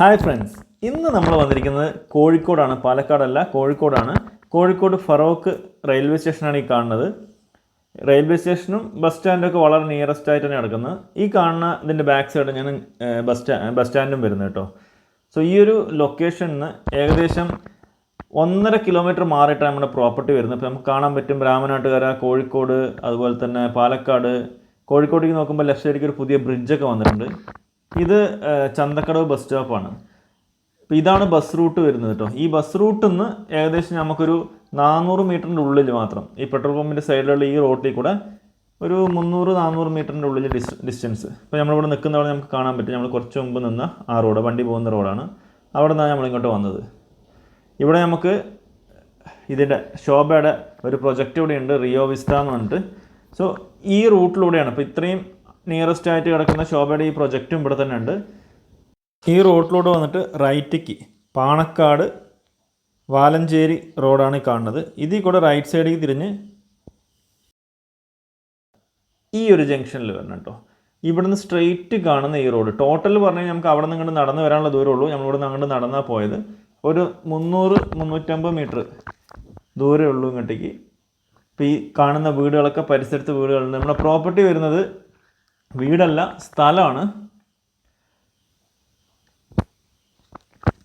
Hi friends ഇന്ന് നമ്മൾ വന്നിരിക്കുന്നത് കോഴിക്കോടാണ്. പാലക്കാടല്ല കോഴിക്കോടാണ്. കോഴിക്കോട് ഫറോക്ക് റെയിൽവേ സ്റ്റേഷനാണ് ഈ കാണുന്നത്. റെയിൽവേ സ്റ്റേഷനും ബസ് സ്റ്റാൻഡും ഒക്കെ വളരെ നിയറസ്റ്റ് ആയിട്ട് തന്നെ കിടക്കുന്നത് ഈ കാണുന്ന ഇതിന്റെ ബാക്ക് സൈഡ് ഞാൻ ബസ് സ്റ്റാ ബസ് സ്റ്റാൻഡും വരുന്നത് കേട്ടോ. സോ ഈ ഒരു ലൊക്കേഷനിൽ നിന്ന് ഏകദേശം ഒന്നര കിലോമീറ്റർ മാറിയിട്ടാണ് നമ്മുടെ പ്രോപ്പർട്ടി വരുന്നത്. അപ്പോൾ നമുക്ക് കാണാൻ പറ്റും രാമനാട്ടുകര കോഴിക്കോട് അതുപോലെ തന്നെ പാലക്കാട്. കോഴിക്കോട്ടേക്ക് നോക്കുമ്പോൾ ലെഫ്റ്റ് സൈഡിലേക്ക് ഒരു പുതിയ ബ്രിഡ്ജൊക്കെ വന്നിട്ടുണ്ട്. ഇത് ചന്തക്കടവ് ബസ് സ്റ്റോപ്പാണ്. അപ്പോൾ ഇതാണ് ബസ് റൂട്ട് വരുന്നത് കേട്ടോ ഈ ബസ് റൂട്ടിൽ നിന്ന് ഏകദേശം നമുക്കൊരു നാനൂറ് മീറ്ററിന്റെ ഉള്ളിൽ മാത്രം ഈ പെട്രോൾ പമ്പിന്റെ സൈഡിലുള്ള ഈ റോട്ടിൽ കൂടെ ഒരു മുന്നൂറ് നാനൂറ് മീറ്ററിന്റെ ഉള്ളിൽ ഡിസ് ഡിസ്റ്റൻസ്. ഇപ്പോൾ നമ്മളിവിടെ നിൽക്കുന്ന അവിടെ നമുക്ക് കാണാൻ പറ്റും. നമ്മൾ കുറച്ച് മുമ്പ് നിന്ന ആ റോഡ് വണ്ടി പോകുന്ന റോഡാണ്. അവിടെ നിന്നാണ് നമ്മളിങ്ങോട്ട് വന്നത്. ഇവിടെ നമുക്ക് ഇതിന്റെ ശോഭയുടെ ഒരു പ്രൊജക്റ്റ് ഇവിടെ ഉണ്ട് റിയോ വിസ്റ്റ എന്ന് പറഞ്ഞിട്ട്. സോ ഈ റൂട്ടിലൂടെയാണ്. ഇപ്പോൾ ഇത്രയും നിയറസ്റ്റ് ആയിട്ട് കിടക്കുന്ന ശോഭയുടെ ഈ പ്രൊജക്റ്റും ഇവിടെ തന്നെ ഉണ്ട്. ഈ റോഡിലൂടെ വന്നിട്ട് റൈറ്റിക്ക് പാണക്കാട് വാലഞ്ചേരി റോഡാണ് കാണുന്നത്. ഇതിൽ കൂടെ റൈറ്റ് സൈഡിലേക്ക് തിരിഞ്ഞ് ഈ ഒരു ജംഗ്ഷനിൽ വരണം കേട്ടോ. ഇവിടുന്ന് സ്ട്രെയിറ്റ് കാണുന്ന ഈ റോഡ്. ടോട്ടൽ പറഞ്ഞാൽ നമുക്ക് അവിടെ നിന്ന് ഇങ്ങോട്ട് നടന്ന് വരാനുള്ള ഉള്ളൂ. നമ്മളിവിടെ നിന്ന് അങ്ങോട്ട് നടന്നാൽ പോയത്. ഒരു മുന്നൂറ് മുന്നൂറ്റമ്പത് മീറ്റർ ദൂരമേ ഉള്ളൂ ഇങ്ങോട്ടേക്ക്. ഇപ്പോൾ ഈ കാണുന്ന വീടുകളൊക്കെ പരിസരത്ത് വീടുകളുണ്ട്. നമ്മുടെ പ്രോപ്പർട്ടി വരുന്നത് വീടല്ല സ്ഥലമാണ്.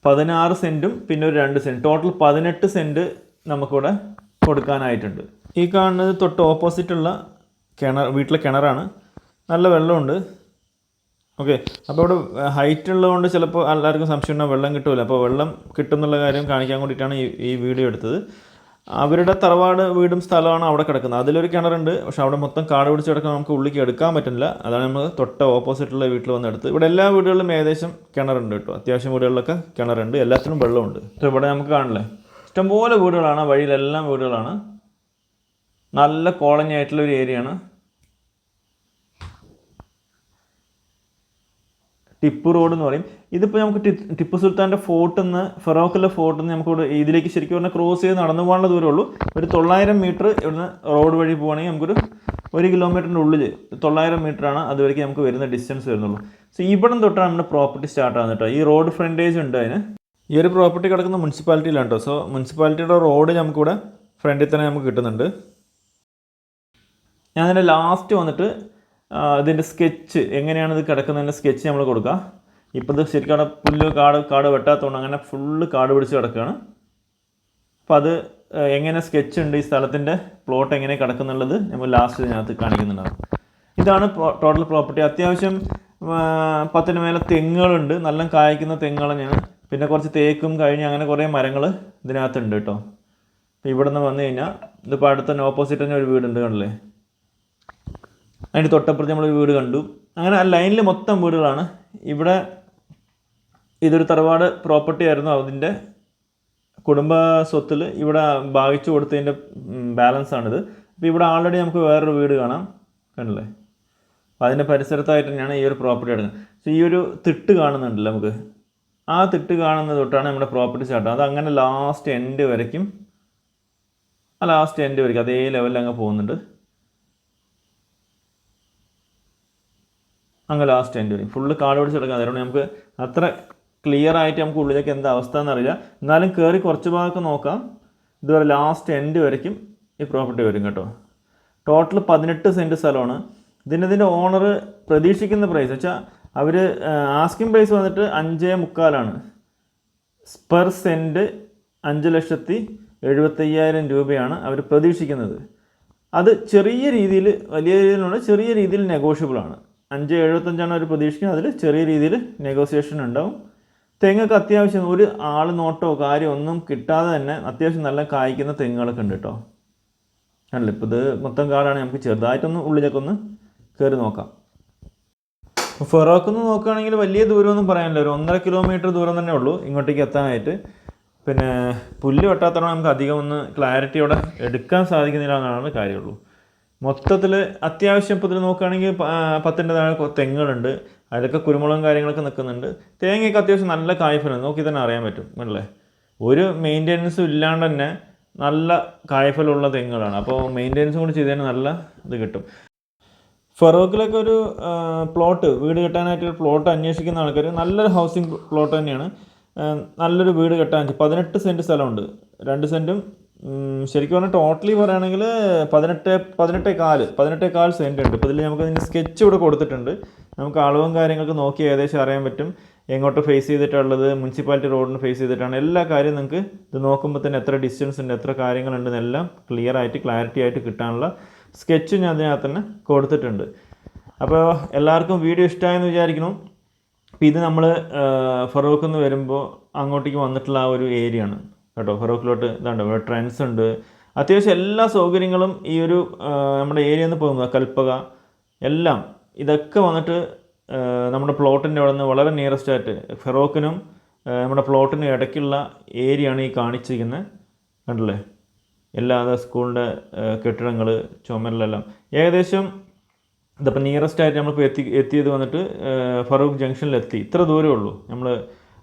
പതിനാറ് സെന്റും പിന്നെ ഒരു രണ്ട് സെന്റ് ടോട്ടൽ പതിനെട്ട് സെന്റ് നമുക്കിവിടെ കൊടുക്കാനായിട്ടുണ്ട്. ഈ കാണുന്നത് തൊട്ട് ഓപ്പോസിറ്റുള്ള കിണർ വീട്ടിലെ കിണറാണ്. നല്ല വെള്ളമുണ്ട്. ഓക്കെ അപ്പോൾ ഇവിടെ ഹൈറ്റ് ഉള്ളതുകൊണ്ട് ചിലപ്പോൾ എല്ലാവർക്കും സംശയം ഉണ്ടാകും വെള്ളം കിട്ടില്ല അപ്പോൾ വെള്ളം കിട്ടുന്നുള്ള കാര്യം കാണിക്കാൻ വേണ്ടിയിട്ടാണ് ഈ ഈ വീഡിയോ എടുത്തത്. അവരുടെ തറവാട് വീടും സ്ഥലമാണ് അവിടെ കിടക്കുന്നത്. അതിലൊരു കിണറുണ്ട്. പക്ഷെ അവിടെ മൊത്തം കാട് പിടിച്ച് കിടക്കാൻ നമുക്ക് ഉള്ളിലേക്ക് എടുക്കാൻ പറ്റുന്നില്ല. അതാണ് നമ്മൾ തൊട്ട ഓപ്പോസിറ്റുള്ള വീട്ടിൽ വന്ന് എടുത്ത് ഇവിടെ എല്ലാ വീടുകളിലും ഏകദേശം കിണറുണ്ട് കേട്ടോ. അത്യാവശ്യം വീടുകളിലൊക്കെ കിണറുണ്ട്. എല്ലാത്തിനും വെള്ളമുണ്ട്. ഇവിടെ നമുക്ക് കാണില്ലേ? ഇഷ്ടംപോലെ വീടുകളാണ്. വഴിയിലെല്ലാം വീടുകളാണ്. നല്ല കോളനി ആയിട്ടുള്ള ഒരു ഏരിയയാണ്. ടിപ്പു റോഡ് എന്ന് പറയും. ഇതിപ്പോൾ നമുക്ക് ടിപ്പു സുൽത്താന്റെ ഫോർട്ടിൽ നിന്ന് ഫെറോക്കിലെ ഫോർട്ടിൽ നിന്ന് നമുക്ക് ഇതിലേക്ക് ശരിക്കും പറഞ്ഞാൽ ക്രോസ് ചെയ്ത് നടന്നു പോകാനുള്ള ദൂരമേ ഉള്ളൂ. ഒരു തൊള്ളായിരം മീറ്റർ ഇവിടുന്ന് റോഡ് വഴി പോവുകയാണെങ്കിൽ നമുക്കൊരു ഒരു കിലോമീറ്ററിന്റെ ഉള്ളിൽ തൊള്ളായിരം ആണ് അതുവരേക്ക് നമുക്ക് വരുന്ന ഡിസ്റ്റൻസ് വരുന്നുള്ളൂ. സോ ഇവിടെ തൊട്ടാണ് നമ്മുടെ പ്രോപ്പർട്ടി സ്റ്റാർട്ട് ആകുന്നത് ഈ റോഡ് ഫ്രണ്ടേജ് ഉണ്ട് അതിന്. ഈ ഒരു പ്രോപ്പർട്ടി കിടക്കുന്ന മുനിസിപ്പാലിറ്റിയിലാണ് കേട്ടോ. സോ മുനിസിപ്പാലിറ്റിയുടെ റോഡ് നമുക്കിവിടെ ഫ്രണ്ടിൽ തന്നെ നമുക്ക് കിട്ടുന്നുണ്ട്. ഞാൻ അതിന്റെ ലാസ്റ്റ് വന്നിട്ട് ഇതിന്റെ സ്കെച്ച് എങ്ങനെയാണ് ഇത് കിടക്കുന്നതിന്റെ സ്കെച്ച് നമ്മൾ കൊടുക്കുക ഇപ്പോൾ ഇത് ശരിക്കും പുല്ല് കാട് കാട് വെട്ടാത്തതുകൊണ്ട് അങ്ങനെ ഫുള്ള് കാട് പിടിച്ച് കിടക്കുകയാണ് അപ്പോൾ അത് എങ്ങനെ സ്കെച്ച് ഉണ്ട് ഈ സ്ഥലത്തിന്റെ പ്ലോട്ട് എങ്ങനെ കിടക്കുന്നുള്ളത് നമ്മൾ ലാസ്റ്റ് ഇതിനകത്ത് കാണിക്കുന്നുണ്ടാവും. ഇതാണ് ടോട്ടൽ പ്രോപ്പർട്ടി അത്യാവശ്യം പത്തിന് മേലെ തെങ്ങുകളുണ്ട്. നല്ല കായ്ക്കുന്ന തെങ്ങുകൾ പിന്നെ കുറച്ച് തേക്കും കഴിഞ്ഞ് അങ്ങനെ കുറേ മരങ്ങൾ ഇതിനകത്തുണ്ട് കേട്ടോ. ഇവിടെ നിന്ന് വന്നു കഴിഞ്ഞാൽ ഇതിപ്പോൾ അടുത്ത തന്നെ ഓപ്പോസിറ്റ് തന്നെ ഒരു വീടുണ്ട് കണ്ടില്ലേ? അതിന്റെ തൊട്ടപ്പുറത്ത് നമ്മൾ വീട് കണ്ടു. അങ്ങനെ ആ ലൈനിൽ മൊത്തം വീടുകളാണ്. ഇവിടെ ഇതൊരു തറവാട് പ്രോപ്പർട്ടി ആയിരുന്നു അതിന്റെ കുടുംബ സ്വത്തിൽ ഇവിടെ ഭാഗിച്ചു കൊടുത്തതിന്റെ ബാലൻസ് ആണിത്. അപ്പോൾ ഇവിടെ ആൾറെഡി നമുക്ക് വേറൊരു വീട് കാണാം. കണ്ടില്ലേ? അപ്പോൾ അതിന്റെ പരിസരത്തായിട്ട് തന്നെയാണ് ഈ ഒരു പ്രോപ്പർട്ടി എടുക്കുന്നത് സോ ഈ ഒരു തിട്ട് കാണുന്നുണ്ടല്ലോ നമുക്ക്. ആ തിട്ട് കാണുന്നത് തൊട്ടാണ് നമ്മുടെ പ്രോപ്പർട്ടി സ്റ്റാർട്ട് അത് അങ്ങനെ ലാസ്റ്റ് എൻഡ് വരയ്ക്കും. ആ ലാസ്റ്റ് എൻഡ് വരയ്ക്കും. അതേ ലെവലിൽ അങ്ങ് പോകുന്നുണ്ട്. അങ്ങ് ലാസ്റ്റ് എൻഡ് വരും. ഫുള്ള് കാട് പിടിച്ച് കിടക്കാൻ അതുകൊണ്ട് നമുക്ക് അത്ര ക്ലിയർ ആയിട്ട് നമുക്ക് ഉള്ളിലേക്ക് എന്താ അവസ്ഥ എന്നറിയില്ല. എന്നാലും കയറി കുറച്ച് ഭാഗമൊക്കെ നോക്കാം. ഇതുവരെ ലാസ്റ്റ് എൻഡ് വരയ്ക്കും ഈ പ്രോപ്പർട്ടി വരും കേട്ടോ. ടോട്ടൽ പതിനെട്ട് സെന്റ് സ്ഥലമാണ്. ഇതിന്റെ ഇതിന്റെ ഓണർ പ്രതീക്ഷിക്കുന്ന പ്രൈസ് വെച്ചാൽ അവർ ആസ്കിംഗ് പ്രൈസ് വന്നിട്ട് അഞ്ചേ മുക്കാലാണ്. പെർ സെന്റ് അഞ്ച് ലക്ഷത്തി എഴുപത്തയ്യായിരം രൂപയാണ് അവർ പ്രതീക്ഷിക്കുന്നത്. അത് ചെറിയ രീതിയിൽ വലിയ രീതിയിലുള്ള ചെറിയ രീതിയിൽ നെഗോഷ്യബിൾ ആണ്. അഞ്ച് എഴുപത്തഞ്ചാണ് അവർ പ്രതീക്ഷിക്കുന്നത്. അതിൽ ചെറിയ രീതിയിൽ നെഗോസിയേഷൻ ഉണ്ടാവും. തെങ്ങൊക്കെ അത്യാവശ്യം ഒരു ആൾ നോട്ടോ കാര്യം ഒന്നും കിട്ടാതെ തന്നെ അത്യാവശ്യം നല്ല കായ്ക്കുന്ന തെങ്ങുകളൊക്കെ ഉണ്ട് കേട്ടോ. അല്ല ഇപ്പോൾ ഇത് മൊത്തം കാടാണ്. നമുക്ക് ചെറുതായിട്ടൊന്ന് ഉള്ളിലേക്ക് ഒന്ന് കയറി നോക്കാം. ഫെറോക്ക് നിന്ന് നോക്കുകയാണെങ്കിൽ വലിയ ദൂരമൊന്നും പറയാനില്ല. ഒരു ഒന്നര കിലോമീറ്റർ ദൂരം തന്നെ ഉള്ളൂ ഇങ്ങോട്ടേക്ക് എത്താനായിട്ട്. പിന്നെ പുല്ല് വെട്ടാത്തോടെ നമുക്ക് അധികം ഒന്ന് ക്ലാരിറ്റിയോടെ എടുക്കാൻ സാധിക്കുന്നില്ല എന്നാണ് കാര്യമുള്ളൂ. മൊത്തത്തിൽ അത്യാവശ്യം ഇപ്പോൾ ഇതിൽ നോക്കുകയാണെങ്കിൽ പത്തിന്റെ താഴെ തെങ്ങുകളുണ്ട്. അതിലൊക്കെ കുരുമുളകും കാര്യങ്ങളൊക്കെ നിൽക്കുന്നുണ്ട്. തേങ്ങയൊക്കെ അത്യാവശ്യം നല്ല കായ്ഫലം. നോക്കി തന്നെ അറിയാൻ പറ്റും. അല്ലേ? ഒരു മെയിന്റെനൻസും ഇല്ലാണ്ട് തന്നെ നല്ല കായ്ഫലമുള്ള തെങ്ങുകളാണ്. അപ്പോൾ മെയിന്റെനൻസും കൂടി തന്നെ നല്ല ഇത് കിട്ടും. ഫറോക്കിലൊക്കെ ഒരു പ്ലോട്ട് വീട് കെട്ടാനായിട്ട് ഒരു പ്ലോട്ട് അന്വേഷിക്കുന്ന ആൾക്കാർ നല്ലൊരു ഹൗസിംഗ് പ്ലോട്ട് തന്നെയാണ്. നല്ലൊരു വീട് കെട്ടാൻ പതിനെട്ട് സെന്റ് സ്ഥലമുണ്ട്. രണ്ട് സെന്റും ശരിക്കും പറഞ്ഞാൽ ടോട്ടലി പറയുകയാണെങ്കിൽ പതിനെട്ട് പതിനെട്ടേ കാൽ പതിനെട്ടേ കാൽ സെന്റ് ഉണ്ട്. ഇപ്പോൾ ഇതിൽ നമുക്ക് അതിന്റെ സ്കെച്ച് ഇവിടെ കൊടുത്തിട്ടുണ്ട്. നമുക്ക് അളവും കാര്യങ്ങളൊക്കെ നോക്കി ഏകദേശം അറിയാൻ പറ്റും. എങ്ങോട്ട് ഫേസ് ചെയ്തിട്ടുള്ളത് മുനിസിപ്പാലിറ്റി റോഡിന് ഫേസ് ചെയ്തിട്ടാണ്. എല്ലാ കാര്യവും നിങ്ങൾക്ക് ഇത് നോക്കുമ്പോൾ തന്നെ എത്ര ഡിസ്റ്റൻസ് ഉണ്ട് എത്ര കാര്യങ്ങളുണ്ടെന്ന് എല്ലാം ക്ലിയർ ആയിട്ട് ക്ലാരിറ്റി ആയിട്ട് കിട്ടാനുള്ള സ്കെച്ച് ഞാൻ അതിനകത്ത് തന്നെ കൊടുത്തിട്ടുണ്ട്. അപ്പോൾ എല്ലാവർക്കും വീഡിയോ ഇഷ്ടമായെന്ന് വിചാരിക്കുന്നു. അപ്പോൾ ഇത് നമ്മൾ ഫറൂഖിൽ നിന്ന് വരുമ്പോൾ അങ്ങോട്ടേക്ക് വന്നിട്ടുള്ള ആ ഒരു ഏരിയ ആണ്. കേട്ടോ. ഫറോക്കിലോട്ട് ഇതാണ്ട് ഇവിടെ ട്രെൻസ് ഉണ്ട്. അത്യാവശ്യം എല്ലാ സൗകര്യങ്ങളും ഈ ഒരു നമ്മുടെ ഏരിയയിൽ നിന്ന് പോകുന്നത് കൽപ്പക എല്ലാം ഇതൊക്കെ വന്നിട്ട് നമ്മുടെ പ്ലോട്ടിന്റെ അവിടെ നിന്ന് വളരെ നിയറസ്റ്റ് ആയിട്ട് ഫെറോക്കിനും നമ്മുടെ പ്ലോട്ടിനും ഇടയ്ക്കുള്ള ഏരിയയാണ് ഈ കാണിച്ചിരിക്കുന്നത് കണ്ടില്ലേ? എല്ലാ സ്കൂളിന്റെ കെട്ടിടങ്ങൾ ചുമരിലെല്ലാം. ഏകദേശം ഇതിപ്പോൾ നിയറസ്റ്റ് ആയിട്ട് നമ്മളിപ്പോൾ എത്തി എത്തിയത് വന്നിട്ട് ഫറൂഖ് ജംഗ്ഷനിലെത്തി ഇത്ര ദൂരമേ ഉള്ളൂ. നമ്മൾ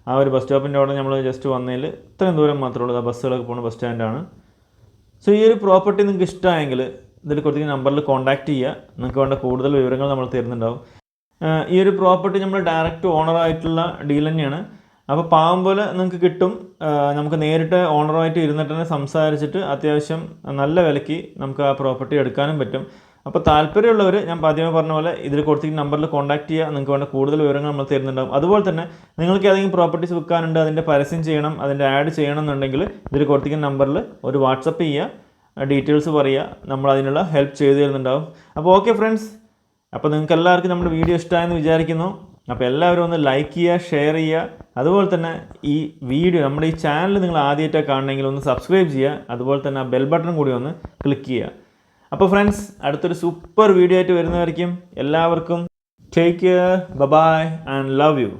ആ ഒരു ബസ് സ്റ്റോപ്പിന്റെ അവിടെ നമ്മൾ ജസ്റ്റ് വന്നതിൽ ഇത്രയും ദൂരം മാത്രമേ ഉള്ളൂ. ആ ബസ്സുകളൊക്കെ പോകുന്ന ബസ് സ്റ്റാൻഡാണ് സോ ഈ ഒരു പ്രോപ്പർട്ടി നിങ്ങൾക്ക് ഇഷ്ടമായെങ്കിൽ ഇതിൽ കൊടുത്തിരിക്കുന്ന നമ്പറിൽ കോൺടാക്റ്റ് ചെയ്യുക. നിങ്ങൾക്ക് വേണ്ട കൂടുതൽ വിവരങ്ങൾ നമ്മൾ തരുന്നുണ്ടാവും. ഈ ഒരു പ്രോപ്പർട്ടി നമ്മൾ ഡയറക്റ്റ് ഓണറായിട്ടുള്ള ഡീൽ തന്നെയാണ്. അപ്പോൾ പാവം പോലെ നിങ്ങൾക്ക് കിട്ടും. നമുക്ക് നേരിട്ട് ഓണറുമായിട്ട് ഇരുന്നിട്ട് തന്നെ സംസാരിച്ചിട്ട് അത്യാവശ്യം നല്ല വിലയ്ക്ക് നമുക്ക് ആ പ്രോപ്പർട്ടി എടുക്കാനും പറ്റും. അപ്പോൾ താല്പര്യമുള്ളവർ ഞാൻ ആദ്യമേ പറഞ്ഞ പോലെ ഇതിൽ കൊടുത്തിരിക്കുന്ന നമ്പറിൽ കോൺടാക്ട് ചെയ്യുക നിങ്ങൾക്ക് വേണ്ട കൂടുതൽ വിവരങ്ങൾ നമ്മൾ തരുന്നുണ്ടാവും. അതുപോലെ തന്നെ നിങ്ങൾക്ക് ഏതെങ്കിലും പ്രോപ്പർട്ടീസ് വിൽക്കാനുണ്ട് അതിന്റെ പരസ്യം ചെയ്യണം അതിന്റെ ആഡ് ചെയ്യണം എന്നുണ്ടെങ്കിൽ ഇതിൽ കൊടുത്തിരിക്കുന്ന നമ്പറിൽ ഒരു വാട്സപ്പ് ചെയ്യുക ഡീറ്റെയിൽസ് പറയുക നമ്മൾ അതിനുള്ള ഹെൽപ്പ് ചെയ്തു തരുന്നുണ്ടാവും. അപ്പോൾ ഓക്കെ ഫ്രണ്ട്സ് അപ്പോൾ നിങ്ങൾക്ക് എല്ലാവർക്കും നമ്മുടെ വീഡിയോ ഇഷ്ടമായെന്ന് വിചാരിക്കുന്നു. അപ്പോൾ എല്ലാവരും ഒന്ന് ലൈക്ക് ചെയ്യുക ഷെയർ ചെയ്യുക അതുപോലെ തന്നെ ഈ വീഡിയോ നമ്മുടെ ഈ ചാനൽ നിങ്ങൾ ആദ്യമായിട്ടാണ് കാണണമെങ്കിൽ ഒന്ന് സബ്സ്ക്രൈബ് ചെയ്യുക അതുപോലെ തന്നെ ആ ബെൽ ബട്ടൺ കൂടി ഒന്ന് ക്ലിക്ക് ചെയ്യുക അപ്പോൾ ഫ്രണ്ട്സ് അടുത്തൊരു സൂപ്പർ വീഡിയോ ആയിട്ട് വരുന്നവർക്കും എല്ലാവർക്കും take care bye bye and love you